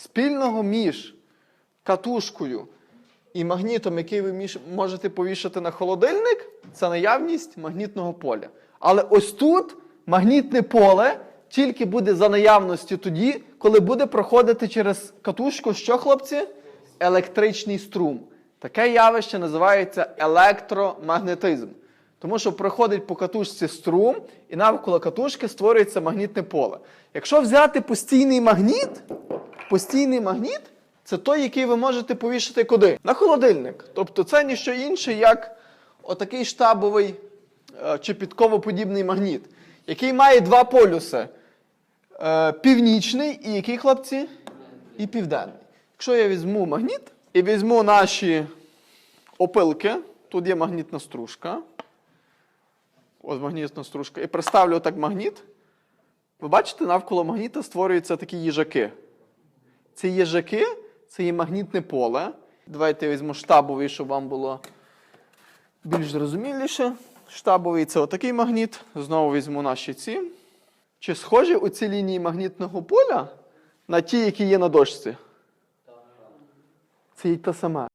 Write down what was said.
Спільного між катушкою і магнітом, який ви можете повішати на холодильник, це наявність магнітного поля. Але ось тут магнітне поле тільки буде за наявності тоді, коли буде проходити через катушку, що, хлопці? Електричний струм. Таке явище називається електромагнетизм. Тому що проходить по катушці струм, і навколо катушки створюється магнітне поле. Якщо взяти постійний магніт, постійний магніт це той, який ви можете повішати куди? На холодильник. Тобто це ніщо інше, як отакий штабовий е, чи підковоподібний магніт, який має два полюси: Е, північний і який, хлопці? І південний. Якщо я візьму магніт і візьму наші опилки, тут є магнітна стружка. Ось магнітна стружка. І приставлю так магніт. Ви бачите, навколо магніта створюються такі їжаки. Ці жаки, це є магнітне поле. Давайте я візьму штабовий, щоб вам було більш зрозуміліше. Штабовий це отакий магніт. Знову візьму наші ці. Чи схожі оці лінії магнітного поля на ті, які є на дошці? Це є та саме.